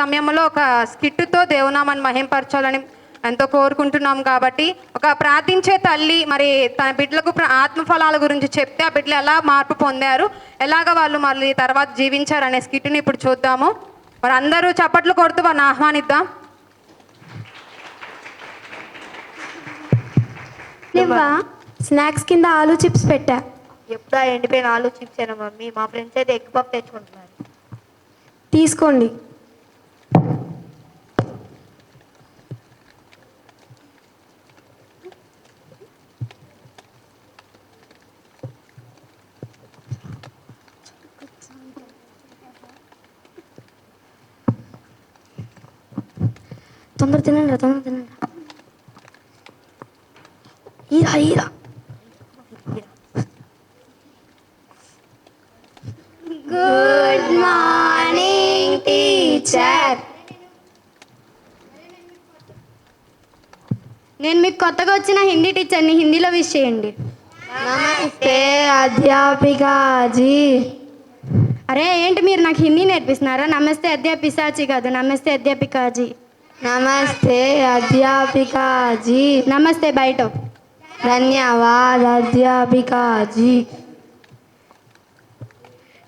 సమయంలో ఒక స్కిట్టుతో దేవునామాన్ని మహింపరచాలని ఎంతో కోరుకుంటున్నాం కాబట్టి ఒక ప్రార్థించే తల్లి మరి తన బిడ్డలకు ఆత్మఫలాల గురించి చెప్తే ఆ బిడ్డలు ఎలా మార్పు పొందారు ఎలాగ వాళ్ళు మళ్ళీ తర్వాత జీవించారు అనే స్కిట్ని ఇప్పుడు చూద్దాము. మరి అందరూ చప్పట్లు కొడుతూ వారిని ఆహ్వానిద్దాం. స్నాక్స్ కింద ఆలు చిప్స్ పెట్టా. ఎప్పుడు ఎండిపోయిన ఆలు చిప్స్ అయినా మమ్మీ? మా ఫ్రెండ్స్ అయితే ఎగ్ పఫ్ తెచ్చుకుంటున్నారు. తీసుకోండి. తొందర తినండి తొందర తినండి ఈరా ఈరా. గుడ్ మార్నింగ్ టీచర్ నేను మీకు కొత్తగా వచ్చిన హిందీ టీచర్ని హిందీలో విష్ చేయండి. నమస్తే అధ్యాపికాజీ అరే ఏంటి మీరు నాకు హిందీ నేర్పిస్తున్నారా? నమస్తే అధ్యాపిసాచి కాదు నమస్తే అధ్యాపికాజీ నమస్తే అధ్యాపికాజీ నమస్తే బయట. ధన్యవాద్ అధ్యాపికాజీ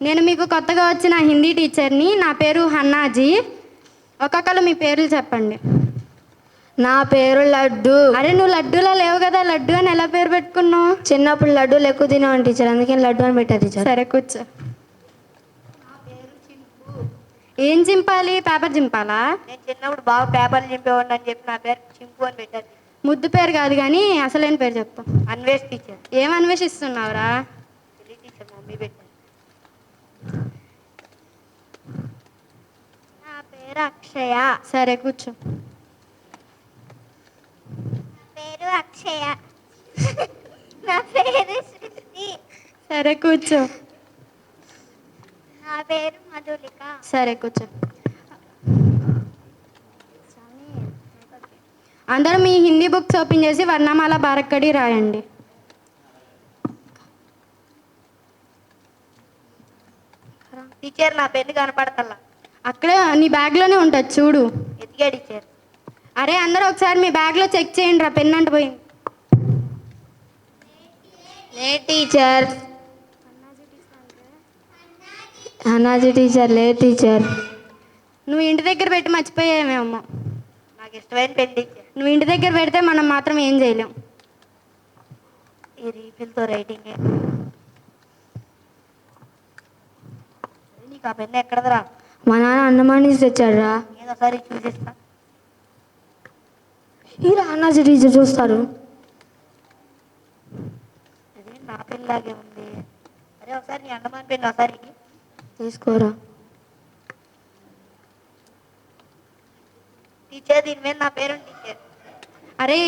నేను మీకు కొత్తగా వచ్చిన హిందీ టీచర్ని నా పేరు హన్నాజీ ఒక్కొక్కరు మీ పేర్లు చెప్పండి. నా పేరు లడ్డు. అరే నువ్వు లడ్డూలో లేవు కదా లడ్డు అని ఎలా పేరు పెట్టుకున్నావు? చిన్నప్పుడు లడ్డూలు ఎక్కువ తినేవాడిని టీచర్ అందుకే లడ్డు అని పెట్టారు టీచర్. సరే కూర్చో. ఏం చింపాలి? పేపర్ చింపాలా? నేను చిన్నప్పుడు బాగా పేపర్లు చింపేవాడిని అని చెప్పి నా పేరు చింపు అని పెట్టారు ముద్దు పేరు కాదు కానీ అసలేని పేరు చెప్తా అన్వేష్ టీచర్. ఏం అన్వేషిస్తున్నావురా? టీచర్ మమ్మీ పెట్టారు నా పేరు అక్షయ. సరే కూర్చో. పేరు అక్షయ. నా పేరు సృష్టి సరే కూర్చో. నా పేరు మధులిక సరే కూర్చో. అందరూ మీ హిందీ బుక్స్ ఓపెన్ చేసి వర్ణమాల బారక్కడి రాయండి. టీచర్ నా పెన్ను కనపడతల్లా అక్కడే నీ బ్యాగ్లోనే ఉంటుంది చూడు. ఎతిగా టీచర్. అరే అందరూ ఒకసారి మీ బ్యాగ్లో చెక్ చేయండి రా పెన్ అంట పోయింది. టీచర్. అనాజీ టీచర్ లే టీచర్. నువ్వు ఇంటి దగ్గర పెట్టి మర్చిపోయావేమో నాకు ఇష్టమైన పెన్ టీచర్. నువ్వు ఇంటి దగ్గర పెడితే మనం మాత్రం ఏం చేయలేం. ఈ రీఫిల్తో రైటింగ్ నీకు ఆ పెన్ను ఎక్కడదరా? మా నాన్న అన్నమాని తెచ్చాడు రా నేను ఒకసారి చూసిస్తా. ఈ అనాజీ టీచర్ చూస్తారు అది నా పెన్ లాగే ఉంది. అరే ఒకసారి నీ అన్నమాని పెన్ను ఒకసారి. తీసుకోరా. టీచర్ దీని మీద నా పేరు టీచర్. అరే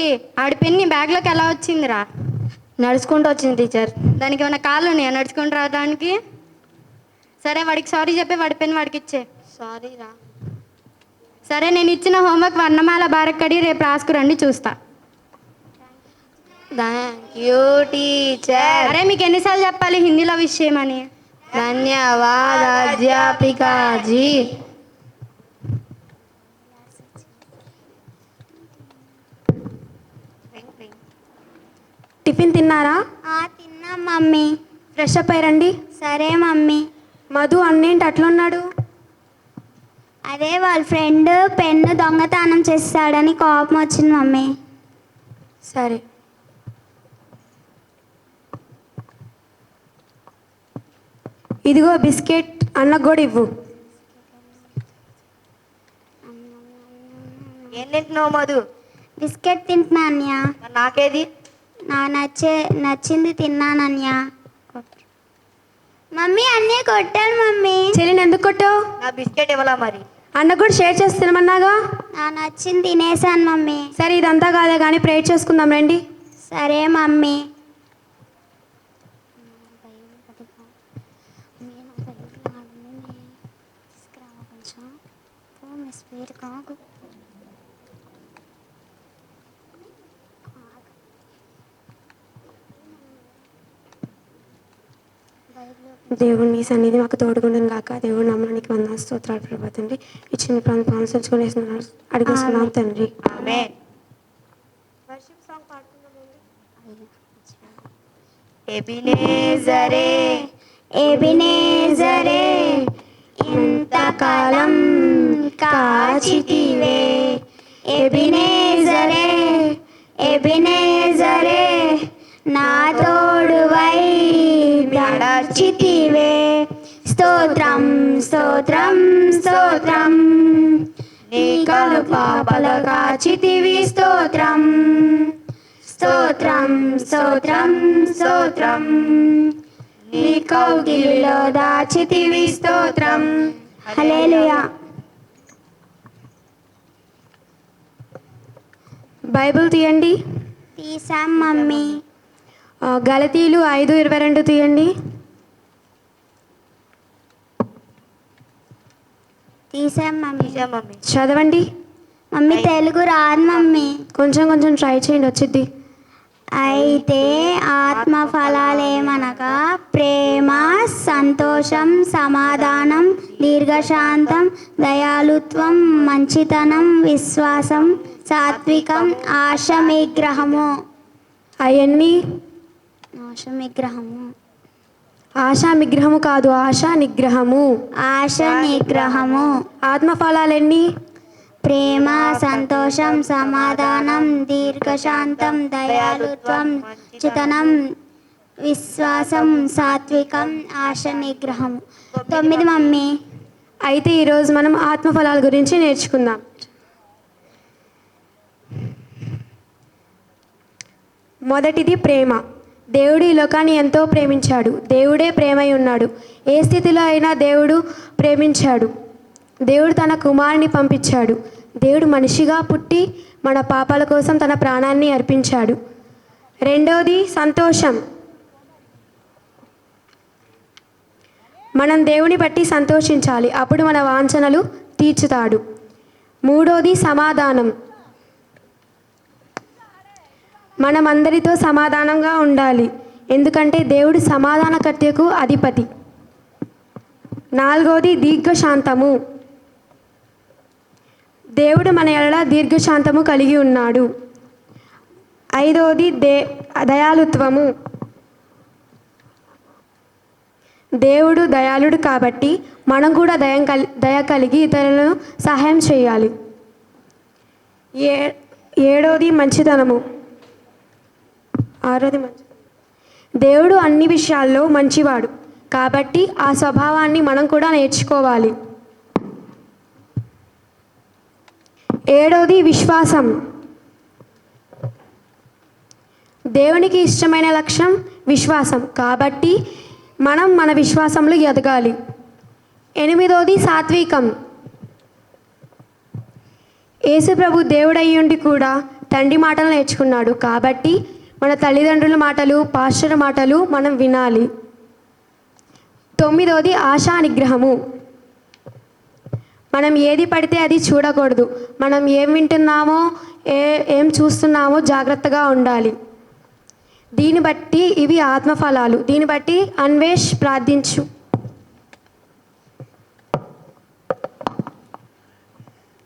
ఆడి పెన్ నీ బ్యాగ్లోకి ఎలా వచ్చిందిరా? నడుచుకుంటూ వచ్చింది టీచర్. దానికి ఏమైనా కాళ్ళు ఉన్నాయా? నడుచుకుని రావడానికి? సరే వాడికి సారీ చెప్పి వాడి పెన్ వాడికి ఇచ్చే. సారీ రా సరే నేను ఇచ్చిన హోంవర్క్ వర్ణమాల బారక్కడి రేపు రాసుకురండి చూస్తా. Thank you teacher. అరే మీకు ఎన్నిసార్లు చెప్పాలి హిందీలో విషయం అని రింగ్ టిఫిన్ తిన్నారా? తిన్నాం మమ్మీ. ఫ్రెష్ అప్ అయ్యారండి సరే మమ్మీ. మధు అన్నేంటి అట్లున్నాడు? అదే వాళ్ళ ఫ్రెండ్ పెన్ను దొంగతనం చేస్తాడని కోపం వచ్చింది మమ్మీ. సరే. ఇదిగో బిస్కెట్ అన్నకు కూడా ఇవ్వు. ఏం తింటున్నావు మధు? బిస్కెట్ తింటున్నా అన్య మరి నాకేది? నా నచ్చే నచ్చింది తిన్నానన్య మమ్మీ అన్నీ కొట్టాను మమ్మీ. చెల్లిని ఎందుకు కొట్టావు? నా బిస్కెట్ ఇవ్వాలా మరి. అన్నకు కూడా షేర్ చేసి తినమన్నాగా? నా నచ్చింది తినేసాను మమ్మీ. సరే ఇదంతా కాదే కానీ ప్రేయర్ చేసుకుందాం రండి. సరే మమ్మీ. దేవుని సన్నిధి మాకు తోడుగుండను గాక. దేవుడు నమ్మడానికి వంద స్తోత్రాలు ప్రభా తండ్రి ఇచ్చిన ప్రాంతం అనుసరించుకుని అడిగేస్తున్నాం తండ్రి. ఆమేన్. ఎబినేజరే. ఎబినేజరే. ఇంతకాలం కాచితివే. ఎబినేజరే ఎబినేజరే నా తోడువై నడచితివే. స్తోత్రం స్తోత్రం స్తోత్రం. నీకలు పాపల కాచితివి స్తోత్రం. స్తోత్రం స్తోత్రం స్తోత్రం. నీ కౌగిలిలో దాచితివి స్తోత్రం. హల్లెలూయా. బైబిల్ తీయండి. తీసాం మమ్మీ. గలతీలు ఐదు ఇరవై రెండు తీయండి. తీసాం మమ్మీ. మమ్మీ. చదవండి. మమ్మీ తెలుగు రాదు మమ్మీ. కొంచెం కొంచెం ట్రై చేయండి వచ్చింది అయితే ఆత్మ ఫలాలేమనగా ప్రేమ సంతోషం సమాధానం దీర్ఘశాంతం దయాలుత్వం మంచితనం విశ్వాసం సాత్వికం ఆశ నిగ్రహము అవన్నీ ఆశ నిగ్రహము ఆశా నిగ్రహము కాదు ఆశా నిగ్రహము ఆశ నిగ్రహము ఆత్మఫలాలెన్ని? ప్రేమ సంతోషం సమాధానం దీర్ఘశాంతం దయాలుత్వం చితనం విశ్వాసం సాత్వికం ఆశ నిగ్రహం. తొమ్మిది మమ్మీ. అయితే ఈరోజు మనం ఆత్మఫలాల గురించి నేర్చుకుందాం. మొదటిది ప్రేమ. దేవుడు ఈ లోకాన్ని ఎంతో ప్రేమించాడు. దేవుడే ప్రేమై ఉన్నాడు. ఏ స్థితిలో అయినా దేవుడు ప్రేమించాడు. దేవుడు తన కుమారుని పంపించాడు. దేవుడు మనిషిగా పుట్టి మన పాపాల కోసం తన ప్రాణాన్ని అర్పించాడు. రెండవది సంతోషం. మనం దేవుని బట్టి సంతోషించాలి. అప్పుడు మన వాంఛనలు తీర్చుతాడు. మూడోది సమాధానం. మనం అందరితో సమాధానంగా ఉండాలి. ఎందుకంటే దేవుడు సమాధానకర్తకు అధిపతి. నాలుగోది దీర్ఘశాంతము. దేవుడు మన ఎడల దీర్ఘశాంతము కలిగి ఉన్నాడు. ఐదవది దే దయాలుత్వము దేవుడు దయాళుడు కాబట్టి మనం కూడా దయం కలి దయ కలిగి ఇతరులను సహాయం చేయాలి. ఏ ఏడవది మంచితనము. ఆరోది మంచి దేవుడు అన్ని విషయాల్లో మంచివాడు కాబట్టి ఆ స్వభావాన్ని మనం కూడా నేర్చుకోవాలి. ఏడవది విశ్వాసం. దేవునికి ఇష్టమైన లక్ష్యం విశ్వాసం. కాబట్టి మనం మన విశ్వాసంలో ఎదగాలి. ఎనిమిదోది సాత్వికం. యేసుప్రభు దేవుడయ్యుండి కూడా తండ్రి మాటలు నేర్చుకున్నాడు. కాబట్టి మన తల్లిదండ్రుల మాటలు పాస్టర్ మాటలు మనం వినాలి. తొమ్మిదోది ఆశా నిగ్రహము. మనం ఏది పడితే అది చూడకూడదు. మనం ఏం వింటున్నామో ఏ ఏం చూస్తున్నామో జాగ్రత్తగా ఉండాలి. దీన్ని బట్టి ఇవి ఆత్మఫలాలు. దీన్ని బట్టి అన్వేష్ ప్రార్థించు.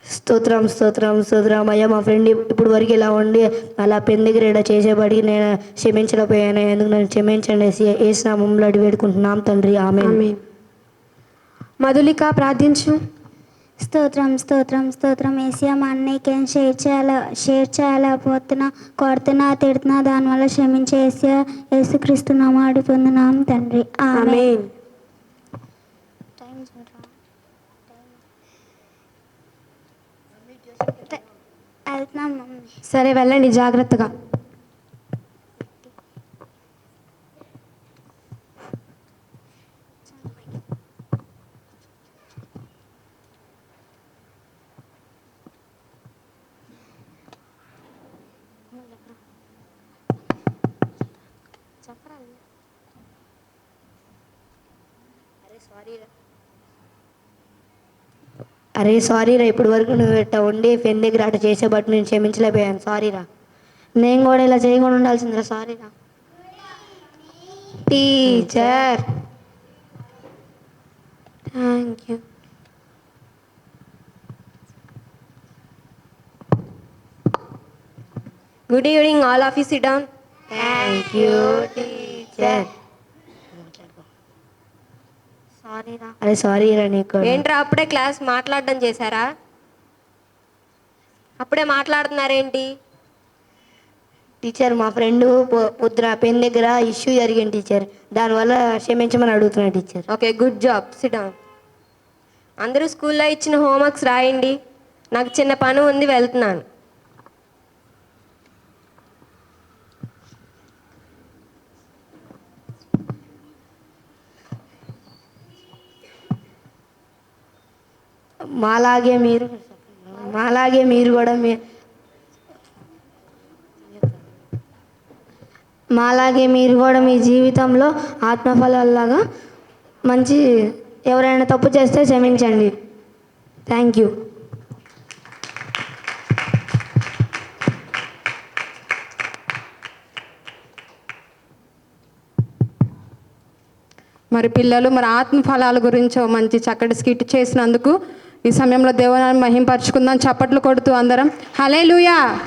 స్తోత్రం స్తోత్రం స్తోత్రం. అయ్యా మా ఫ్రెండ్ ఇప్పుడు వరకు ఇలా ఉండి అలా పెన్ దగ్గర ఇలా చేసేబడికి నేను క్షమించలేకపోయాను. ఎందుకు నన్ను క్షమించండి? ఏ నామంలో అడిగి వేడుకుంటున్నాం తండ్రి. ఆమె మధులిక ప్రార్థించు. స్తోత్రం స్తోత్రం స్తోత్రం. ఏసియా మా అన్నయ్యకేం షేర్ చేయాల షేర్ చేయలేకపోతున్నా కొడుతున్నా తిడుతున్నా దానివల్ల క్షమించే ఏసియా యేసుక్రీస్తు నామాడి పొందున్నాం తండ్రి. ఆమె ఆమేన్. వెళ్తున్నాం మమ్మీ. సరే వెళ్ళండి జాగ్రత్తగా. అరే సారీ రా. ఇప్పుడు వరకు నువ్వు ఇట్లా ఉండి పెన్ దగ్గర అట్లా చేసేబట్టి నేను క్షమించలేకపోయాను. సారీరా నేను కూడా ఇలా చేయకుండా ఉండాల్సిందిరా సారీరా teacher thank you good evening all of you thank you teacher sorry రా అరే సారీ రా నీకు. ఏంట్రా అప్పుడే క్లాస్ మాట్లాడడం చేశారా? అప్పుడే మాట్లాడుతున్నారేంటి? టీచర్ మా ఫ్రెండ్ పొద్దున పెన్ దగ్గర ఇష్యూ జరిగింది టీచర్ దానివల్ల క్షమించమని అడుగుతున్నా teacher okay good job. Sit down అందరూ స్కూల్లో ఇచ్చిన హోంవర్క్స్ రాయండి. నాకు చిన్న పని ఉంది వెళ్తున్నాను. మాలాగే మీరు మాలాగే మీరు కూడా మీ మాలాగే మీరు కూడా మీ జీవితంలో ఆత్మఫలాల్లాగా మంచి ఎవరైనా తప్పు చేస్తే క్షమించండి. థ్యాంక్ యూ మరి పిల్లలు మరి ఆత్మ ఫలాల గురించి మంచి చక్కటి స్కిట్ చేసినందుకు ఈ సమయంలో దేవుని మహింపరచుకుందాం. చప్పట్లు కొడుతూ అందరం. హలే లూయా